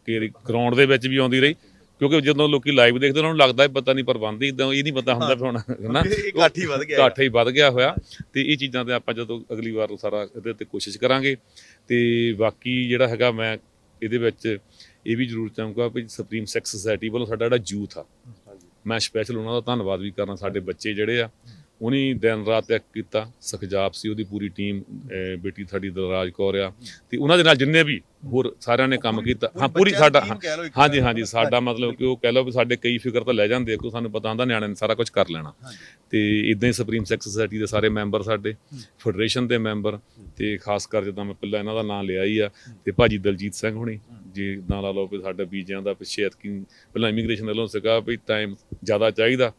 ਕਈ ਗਰਾਊਂਡ ਦੇ ਵਿੱਚ ਵੀ ਆਉਂਦੀ ਰਹੀ ਕਿਉਂਕਿ ਜਦੋਂ ਲੋਕੀ ਲਾਈਵ ਦੇਖਦੇ ਉਹਨਾਂ ਨੂੰ ਲੱਗਦਾ ਪਤਾ ਨਹੀਂ ਪ੍ਰਬੰਧ ਇਦਾਂ ਇਹ ਨਹੀਂ ਪਤਾ ਹੁੰਦਾ ਵੀ ਹੁਣ ਹਨਾ? ਘਾਟ ਹੀ ਵੱਧ ਗਿਆ। ਘਾਟਾ ਹੀ ਵੱਧ ਗਿਆ ਹੋਇਆ ਤੇ ਇਹ ਚੀਜ਼ਾਂ ਤੇ ਆਪਾਂ ਜਦੋਂ ਅਗਲੀ ਵਾਰ ਸਾਰਾ ਇਹਦੇ ਤੇ ਕੋਸ਼ਿਸ਼ ਕਰਾਂਗੇ ਤੇ ਬਾਕੀ ਜਿਹੜਾ ਹੈਗਾ ਮੈਂ ਇਹਦੇ ਵਿੱਚ ਇਹ ਵੀ ਜ਼ਰੂਰ ਚਾਹੂੰਗਾ ਵੀ ਸੁਪਰੀਮ ਸੈਕਸ ਸੁਸਾਇਟੀ ਵੱਲੋਂ ਸਾਡਾ ਜਿਹੜਾ ਯੂਥ ਆ ਮੈਂ ਸਪੈਸ਼ਲ ਉਹਨਾਂ ਦਾ ਧੰਨਵਾਦ ਵੀ ਕਰਨਾ ਸਾਡੇ ਬੱਚੇ ਜਿਹੜੇ ਆ ਉਹਨੀ ਦਿਨ ਰਾਤ ਇੱਕ ਕੀਤਾ ਸਖਜਾਬ ਸੀ ਉਹਦੀ ਪੂਰੀ ਟੀਮ ਬੇਟੀ ਸਾਡੀ ਦਲਰਾਜ ਕੌਰ ਆ। ਤੇ ਉਹਨਾਂ ਦੇ ਨਾਲ ਜਿੰਨੇ ਵੀ ਹੋਰ ਸਾਰਿਆਂ ਨੇ ਕੰਮ ਕੀਤਾ। ਹਾਂ ਪੂਰੀ ਸਾਡਾ ਹਾਂਜੀ ਹਾਂਜੀ ਸਾਡਾ ਮਤਲਬ ਕਿ ਉਹ ਕਹਿ ਲਓ ਵੀ ਸਾਡੇ ਕਈ ਫਿਕਰ ਤਾਂ ਲੈ ਜਾਂਦੇ ਕਿ ਸਾਨੂੰ ਪਤਾ ਹੁੰਦਾ ਨਿਆਣੇ ਨੇ ਸਾਰਾ ਕੁਝ ਕਰ ਲੈਣਾ। ਤੇ ਇਦਾਂ ਹੀ ਸੁਪਰੀਮ ਸੈਕਸ ਸੁਸਾਇਟੀ ਦੇ ਸਾਰੇ ਮੈਂਬਰ ਸਾਡੇ ਫੈਡਰੇਸ਼ਨ ਦੇ ਮੈਂਬਰ ਤੇ ਖਾਸ ਕਰ ਜਦੋਂ ਮੈਂ ਪਹਿਲਾਂ ਇਹਨਾਂ ਦਾ ਨਾਮ ਲਿਆ ਹੀ ਆ ਤੇ ਭਾਜੀ ਦਲਜੀਤ ਸਿੰਘ ਹੁਣੀ ਜੀ ਨਾਲ ਲਾ ਲਓ ਵੀ ਸਾਡਾ ਵੀਜ਼ਿਆਂ ਦਾ ਪਿੱਛੇ ਐਤਕੀ ਪਹਿਲਾਂ ਇਮੀਗ੍ਰੇਸ਼ਨ ਵੱਲੋਂ ਸੀਗਾ ਵੀ ਟਾਈਮ ਜ਼ਿਆਦਾ ਚਾਹੀਦਾ।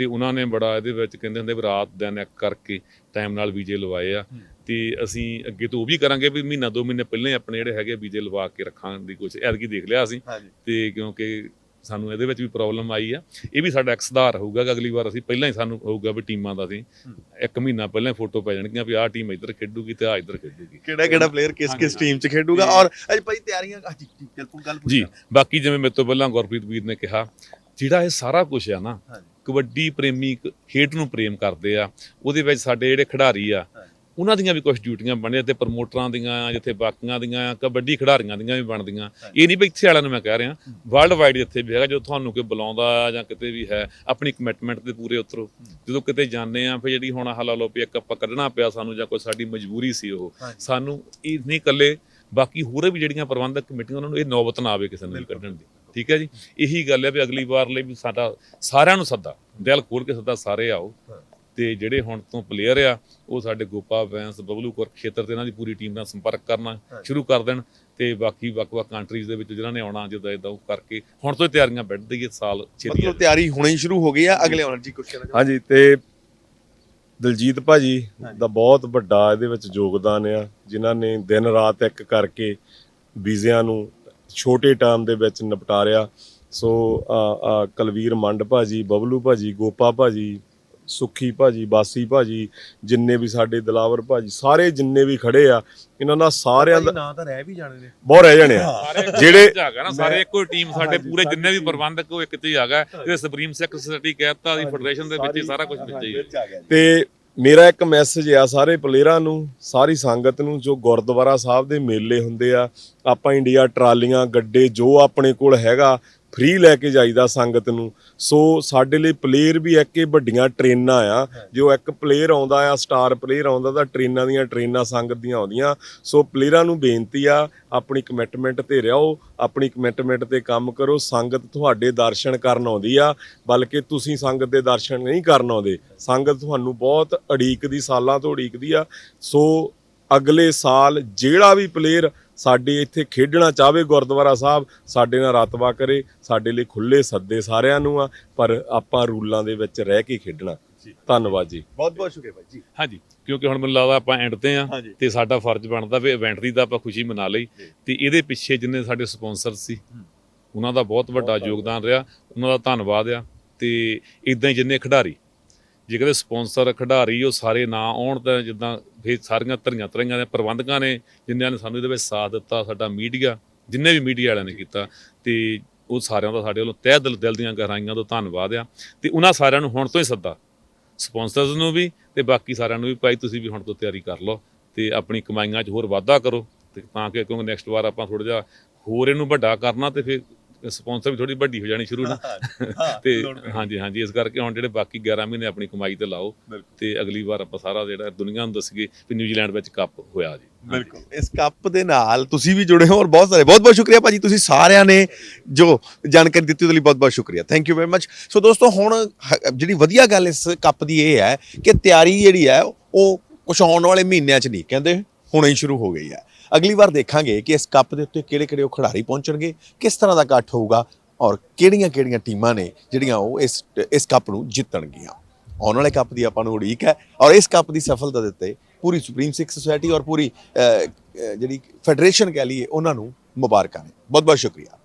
ਤੇ ਉਹਨਾਂ ਨੇ ਬੜਾ ਇਹਦੇ ਵਿੱਚ ਕਹਿੰਦੇ ਹੁੰਦੇ ਵੀ ਰਾਤ ਦਿਨ ਇੱਕ ਕਰਕੇ ਟਾਈਮ ਨਾਲ ਵੀਜ਼ੇ ਲਵਾਏ ਆ। ਤੇ ਅਸੀਂ ਅੱਗੇ ਤੋਂ ਉਹ ਵੀ ਕਰਾਂਗੇ ਵੀ ਮਹੀਨਾ ਦੋ ਮਹੀਨੇ ਪਹਿਲਾਂ ਹੀ ਆਪਣੇ ਜਿਹੜੇ ਹੈਗੇ ਵੀਜ਼ੇ ਲਵਾ ਕੇ ਰੱਖਾਂ ਦੀ ਕੋਸ਼ਿਸ਼ ਐਤਕੀ ਦੇਖ ਲਿਆ ਅਸੀਂ। ਤੇ ਕਿਉਂਕਿ ਸਾਨੂੰ ਇਹਦੇ ਵਿੱਚ ਵੀ ਪ੍ਰੋਬਲਮ ਆਈ ਆ। ਇਹ ਵੀ ਸਾਡਾ ਇੱਕ ਸੁਧਾਰ ਹੋਊਗਾ ਕਿ ਅਗਲੀ ਵਾਰ ਅਸੀਂ ਪਹਿਲਾਂ ਹੀ ਸਾਨੂੰ ਹੋਊਗਾ ਵੀ ਟੀਮਾਂ ਦਾ ਅਸੀਂ ਇੱਕ ਮਹੀਨਾ ਪਹਿਲਾਂ ਫੋਟੋ ਪੈ ਜਾਣਗੀਆਂ ਵੀ ਆਹ ਟੀਮ ਇੱਧਰ ਖੇਡੂਗੀ ਤੇ ਆਹ ਇੱਧਰ ਖੇਡੂਗੀ। ਕਿਹੜਾ ਕਿਹੜਾ ਪਲੇਅਰ ਕਿਸ ਕਿਸ ਟੀਮ 'ਚ ਖੇਡੂਗਾ? ਔਰ ਅੱਜ ਭਾਈ ਤਿਆਰੀਆਂ ਅੱਜ ਗੱਲ ਪੁੱਛ। ਜੀ ਬਾਕੀ ਜਿਵੇਂ ਮੇਰੇ ਤੋਂ ਪਹਿਲਾਂ ਗੁਰਪ੍ਰੀਤ ਵੀਰ ਨੇ ਕਿਹਾ ਜਿਹੜਾ ਇਹ ਸਾਰਾ ਕੁਝ ਆ ਨਾ। ਕਬੱਡੀ ਪ੍ਰੇਮੀ ਖੇਡ ਨੂੰ ਪ੍ਰੇਮ ਕਰਦੇ ਆ ਉਹਦੇ ਵਿੱਚ ਸਾਡੇ ਜਿਹੜੇ ਖਿਡਾਰੀ ਆ। ਉਹਨਾਂ ਦੀਆਂ ਵੀ ਕੁਝ ਡਿਊਟੀਆਂ ਬਣਦੀਆਂ ਤੇ ਪ੍ਰਮੋਟਰਾਂ ਦੀਆਂ ਜਿੱਥੇ ਬਾਕੀਆਂ ਦੀਆਂ ਕਬੱਡੀ ਖਿਡਾਰੀਆਂ ਦੀਆਂ ਵੀ ਬਣਦੀਆਂ। ਇਹ ਨਹੀਂ ਵੀ ਇੱਥੇ ਵਾਲਿਆਂ ਨੂੰ ਮੈਂ ਕਹਿ ਰਿਹਾ ਵਰਲਡ ਵਾਈਡ ਜਿੱਥੇ ਵੀ ਹੈਗਾ ਜਦੋਂ ਤੁਹਾਨੂੰ ਕੋਈ ਬੁਲਾਉਂਦਾ ਜਾਂ ਕਿਤੇ ਵੀ ਹੈ ਆਪਣੀ ਕਮਿਟਮੈਂਟ ਤੇ ਪੂਰੇ ਉਤਰੋ। ਜਦੋਂ ਕਿਤੇ ਜਾਂਦੇ ਆ ਫਿਰ ਜਿਹੜੀ ਹੁਣ ਆਹ ਲਾ ਲਓ ਵੀ ਇੱਕ ਆਪਾਂ ਕੱਢਣਾ ਪਿਆ ਸਾਨੂੰ ਜਾਂ ਕੋਈ ਸਾਡੀ ਮਜਬੂਰੀ ਸੀ ਉਹ ਸਾਨੂੰ ਇਹ ਨਹੀਂ ਇਕੱਲੇ ਬਾਕੀ ਹੋਰ ਵੀ ਜਿਹੜੀਆਂ ਪ੍ਰਬੰਧਕ ਕਮੇਟੀਆਂ ਉਹਨਾਂ ਨੂੰ ਇਹ ਨੌਬਤ ਨਾ ਆਵੇ ਕਿਸੇ ਨੂੰ ਕੱਢਣ ਦੀ। ਠੀਕ ਹੈ ਜੀ? ਇਹੀ ਗੱਲ ਹੈ ਵੀ ਅਗਲੀ ਵਾਰ ਲਈ ਵੀ ਸਾਡਾ ਸਾਰਿਆਂ ਨੂੰ ਸੱਦਾ ਦਿਲ ਖੋਲ ਕੇ ਸੱਦਾ ਸਾਰੇ ਆਓ। ਤੇ ਜਿਹੜੇ ਹੁਣ ਤੋਂ ਪਲੇਅਰ ਆ ਉਹ ਸਾਡੇ ਗੋਪਾ ਵੈਂਸ ਬਬਲੂ ਕੁਰ ਖੇਤਰ ਤੇ ਇਹਨਾਂ ਦੀ ਪੂਰੀ ਟੀਮ ਨਾਲ ਸੰਪਰਕ ਕਰਨਾ ਸ਼ੁਰੂ ਕਰ ਦੇਣ ਤੇ ਬਾਕੀ ਵੱਖ-ਵੱਖ ਕੰਟਰੀਜ਼ ਦੇ ਵਿੱਚ ਜਿਨ੍ਹਾਂ ਨੇ ਆਉਣਾ ਜਿੱਦਾਂ ਇਦਾਂ ਉਹ ਕਰਕੇ ਹੁਣ ਤੋਂ ਹੀ ਤਿਆਰੀਆਂ ਵੱਢ ਦਈਏ ਸਾਲ ਛੇਤੀ ਮਤਲਬ ਤਿਆਰੀ ਹੁਣੇ ਹੀ ਸ਼ੁਰੂ ਹੋ ਗਈ ਆ ਅਗਲੇ ਆਉਣ ਜੀ ਕੁਝ ਕਹਿਣਾ ਹਾਂਜੀ ਤੇ ਦਲਜੀਤ ਭਾਜੀ ਦਾ ਬਹੁਤ ਵੱਡਾ ਇਹਦੇ ਵਿੱਚ ਯੋਗਦਾਨ ਆ ਜਿਨ੍ਹਾਂ ਨੇ ਦਿਨ ਰਾਤ ਇੱਕ ਕਰਕੇ ਵੀਜ਼ਿਆਂ ਨੂੰ ਛੋਟੇ ਟਾਈਮ ਦੇ ਵਿੱਚ ਨਿਪਟਾਰਿਆ। ਸੋ ਕਲਵੀਰ ਮੰਡ ਭਾਜੀ ਬਬਲੂ ਭਾਜੀ ਗੋਪਾ ਭਾਜੀ ਸੁੱਖੀ ਭਾਜੀ ਬਾਸੀ ਭਾਜੀ ਜਿੰਨੇ ਵੀ ਸਾਡੇ ਦਿਲਾਵਰ ਭਾਜੀ ਸਾਰੇ ਜਿੰਨੇ ਵੀ ਖੜੇ ਆ ਇਹਨਾਂ ਦਾ ਸਾਰਿਆਂ ਦਾ ਨਾਂ ਤਾਂ ਰਹਿ ਵੀ ਜਾਣੇ ਨੇ। ਬਹੁਤ ਰਹਿ ਜਾਣੇ ਆ। ਜਿਹੜੇ ਹੈਗਾ ਨਾ ਸਾਰੇ ਇੱਕੋ ਟੀਮ ਸਾਡੇ ਪੂਰੇ ਜਿੰਨੇ ਵੀ ਪ੍ਰਬੰਧਕ ਉਹ ਇੱਕ ਤੇ ਹੀ ਹੈਗਾ ਇਹ ਸੁਪਰੀਮ ਸੈਕਟਰੀ ਕਹਿਤਾ ਦੀ ਫੈਡਰੇਸ਼ਨ ਦੇ ਵਿੱਚ ਹੀ ਸਾਰਾ ਕੁਝ ਵਿੱਚ ਹੈ। ਤੇ ਮੇਰਾ ਇੱਕ ਮੈਸੇਜ ਆ ਸਾਰੇ ਪਲੇਅਰਾਂ ਨੂੰ, ਸਾਰੀ ਸੰਗਤ ਨੂੰ, ਜੋ ਗੁਰਦੁਆਰਾ ਸਾਹਿਬ ਦੇ ਮੇਲੇ ਹੁੰਦੇ ਆ, ਆਪਾਂ ਇੰਡੀਆ ਟਰਾਲੀਆਂ, ਗੱਡੇ, ਜੋ ਆਪਣੇ ਕੋਲ ਹੈਗਾ ਫ੍ਰੀ ਲੈ ਕੇ ਜਾਈਦਾ ਸੰਗਤ ਨੂੰ। ਸੋ ਸਾਡੇ ਲਈ ਪਲੇਅਰ ਵੀ ਇੱਕ ਇਹ ਵੱਡੀਆਂ ਟ੍ਰੇਨਾਂ ਆ। ਜੋ ਇੱਕ ਪਲੇਅਰ ਆਉਂਦਾ ਆ ਸਟਾਰ ਪਲੇਅਰ ਆਉਂਦਾ ਤਾਂ ਟ੍ਰੇਨਾਂ ਦੀਆਂ ਟ੍ਰੇਨਾਂ ਸੰਗਤ ਦੀਆਂ ਆਉਂਦੀਆਂ। ਸੋ ਪਲੇਅਰਾਂ ਨੂੰ ਬੇਨਤੀ ਆ, ਆਪਣੀ ਕਮਿਟਮੈਂਟ ਤੇ ਰਹੋ ਆਪਣੀ ਕਮਿਟਮੈਂਟ ਤੇ ਕੰਮ ਕਰੋ। ਸੰਗਤ ਤੁਹਾਡੇ ਦਰਸ਼ਨ ਕਰਨ ਆਉਂਦੀ ਆ, ਬਲਕਿ ਤੁਸੀਂ ਸੰਗਤ ਦੇ ਦਰਸ਼ਨ ਨਹੀਂ ਕਰਨ ਆਉਂਦੇ। ਸੰਗਤ ਤੁਹਾਨੂੰ ਬਹੁਤ ਅੜੀਕਦੀ ਸਾਲਾਂ ਤੋਂ ਉਡੀਕਦੀ ਆ। ਸੋ ਅਗਲੇ ਸਾਲ ਜਿਹੜਾ ਵੀ ਪਲੇਅਰ ਸਾਡੇ ਇੱਥੇ ਖੇਡਣਾ ਚਾਹਵੇ ਗੁਰਦੁਆਰਾ ਸਾਹਿਬ ਸਾਡੇ ਨਾਲ ਰਤਬਾ ਕਰੇ ਸਾਡੇ ਲਈ ਖੁੱਲੇ ਸੱਦੇ ਸਾਰਿਆਂ ਨੂੰ ਆ ਪਰ ਆਪਾਂ ਰੂਲਾਂ ਦੇ ਵਿੱਚ ਰਹਿ ਕੇ ਖੇਡਣਾ। ਧੰਨਵਾਦ ਜੀ। ਬਹੁਤ ਬਹੁਤ ਸ਼ੁਕਰੀਆ ਭਾਈ ਜੀ। ਹਾਂਜੀ ਕਿਉਂਕਿ ਹੁਣ ਮੈਨੂੰ ਲੱਗਦਾ ਆਪਾਂ ਐਂਡ ਤੇ ਆ ਹਾਂਜੀ। ਤੇ ਸਾਡਾ ਫਰਜ਼ ਬਣਦਾ ਵੀ ਇਵੈਂਟ ਦੀ ਤਾਂ ਆਪਾਂ ਖੁਸ਼ੀ ਮਨਾ ਲਈ। ਤੇ ਇਹਦੇ ਪਿੱਛੇ ਜਿੰਨੇ ਸਾਡੇ ਸਪਾਂਸਰ ਸੀ ਉਹਨਾਂ ਦਾ ਬਹੁਤ ਵੱਡਾ ਯੋਗਦਾਨ ਰਿਹਾ ਉਹਨਾਂ ਦਾ ਧੰਨਵਾਦ ਆ। ਤੇ ਇਦਾਂ ਹੀ ਜਿੰਨੇ ਖਿਡਾਰੀ ਜੇ ਕਦੇ ਸਪਾਂਸਰ, ਖਿਡਾਰੀ, ਉਹ ਸਾਰੇ ਨਾ ਆਉਣ ਤਾਂ ਜਿੱਦਾਂ ਫੇਰ ਸਾਰੀਆਂ ਧਰੀਆਂ ਧਰੀਆਂ ਦੇ ਪ੍ਰਬੰਧਕਾਂ ਨੇ, ਜਿਨ੍ਹਾਂ ਨੇ ਸਾਨੂੰ ਇਹਦੇ ਵਿੱਚ ਸਾਥ ਦਿੱਤਾ, ਸਾਡਾ ਮੀਡੀਆ, ਜਿੰਨੇ ਵੀ ਮੀਡੀਆ ਵਾਲਿਆਂ ਨੇ ਕੀਤਾ, ਤੇ ਉਹ ਸਾਰਿਆਂ ਦਾ ਸਾਡੇ ਵੱਲੋਂ ਤਹਿ ਦਿਲ ਦਿਲ ਦੀਆਂ ਗਹਿਰਾਈਆਂ ਤੋਂ ਧੰਨਵਾਦ ਆ। ਤੇ ਉਹਨਾਂ ਸਾਰਿਆਂ ਨੂੰ ਹੁਣ ਤੋਂ ਹੀ ਸੱਦਾ, ਸਪਾਂਸਰਸ ਨੂੰ ਵੀ ਤੇ ਬਾਕੀ ਸਾਰਿਆਂ ਨੂੰ ਵੀ, ਭਾਈ ਤੁਸੀਂ ਵੀ ਹੁਣ ਤੋਂ ਤਿਆਰੀ ਕਰ ਲਓ ਤੇ ਆਪਣੀ ਕਮਾਈਆਂ 'ਚ ਹੋਰ ਵਾਧਾ ਕਰੋ ਤੇ ਤਾਂ ਕਿ ਕਿਉਂਕਿ ਨੈਕਸਟ ਵਾਰ ਆਪਾਂ ਥੋੜਾ ਜਿਹਾ ਹੋਰ ਇਹਨੂੰ ਵੱਡਾ ਕਰਨਾ ਤੇ ਫਿਰ ਸਪਾਂਸਰ ਵੀ ਥੋੜੀ ਵੱਡੀ ਹੋ ਜਾਣੀ ਸ਼ੁਰੂ ਨਾ। ਤੇ ਹਾਂਜੀ ਹਾਂਜੀ ਇਸ ਕਰਕੇ ਹੁਣ ਜਿਹੜੇ ਬਾਕੀ 11 ਮਹੀਨੇ ਆਪਣੀ ਕਮਾਈ ਤੇ ਲਾਓ ਤੇ ਅਗਲੀ ਵਾਰ ਆਪਾਂ ਸਾਰਾ ਜਿਹੜਾ ਦੁਨੀਆ ਨੂੰ ਦੱਸੀਏ ਕਿ ਨਿਊਜ਼ੀਲੈਂਡ ਵਿੱਚ ਕੱਪ ਹੋਇਆ ਜੀ। ਬਿਲਕੁਲ ਇਸ ਕੱਪ ਦੇ ਨਾਲ ਤੁਸੀਂ ਵੀ ਜੁੜੇ ਹੋ ਔਰ ਬਹੁਤ ਸਾਰੇ ਬਹੁਤ ਬਹੁਤ ਸ਼ੁਕਰੀਆ ਭਾਜੀ ਤੁਸੀਂ ਸਾਰਿਆਂ ਨੇ ਜੋ ਜਾਣਕਾਰੀ ਦਿੱਤੀ ਉਹਦੇ ਲਈ ਬਹੁਤ ਬਹੁਤ ਸ਼ੁਕਰੀਆ। Thank you very much so ਦੋਸਤੋ ਹੁਣ ਜਿਹੜੀ ਵਧੀਆ ਗੱਲ ਇਸ ਕੱਪ ਦੀ ਇਹ ਹੈ ਕਿ ਤਿਆਰੀ ਜਿਹੜੀ ਹੈ ਉਹ ਕੁਝ ਆਉਣ ਵਾਲੇ ਮਹੀਨਿਆਂ 'ਚ ਨਹੀਂ ਕਹਿੰਦੇ ਹੁਣੇ ਹੀ ਸ਼ੁਰੂ ਹੋ ਗਈ ਹੈ। ਅਗਲੀ ਵਾਰ ਦੇਖਾਂਗੇ ਕਿ ਇਸ ਕੱਪ ਦੇ ਉੱਤੇ ਕਿਹੜੇ ਕਿਹੜੇ ਉਹ ਖਿਡਾਰੀ ਪਹੁੰਚਣਗੇ, ਕਿਸ ਤਰ੍ਹਾਂ ਦਾ ਇਕੱਠ ਹੋਊਗਾ ਔਰ ਕਿਹੜੀਆਂ ਕਿਹੜੀਆਂ ਟੀਮਾਂ ਨੇ ਜਿਹੜੀਆਂ ਉਹ ਇਸ ਇਸ ਕੱਪ ਨੂੰ ਜਿੱਤਣਗੀਆਂ। ਆਉਣ ਵਾਲੇ ਕੱਪ ਦੀ ਆਪਾਂ ਨੂੰ ਉਡੀਕ ਹੈ ਔਰ ਇਸ ਕੱਪ ਦੀ ਸਫਲਤਾ ਦੇ ਉੱਤੇ ਪੂਰੀ ਸੁਪਰੀਮ ਸਿੱਖ ਸੁਸਾਇਟੀ ਔਰ ਪੂਰੀ ਜਿਹੜੀ ਫੈਡਰੇਸ਼ਨ ਕਹਿ ਲਈਏ, ਉਹਨਾਂ ਨੂੰ ਮੁਬਾਰਕਾਂ ਨੇ। ਬਹੁਤ ਬਹੁਤ ਸ਼ੁਕਰੀਆ।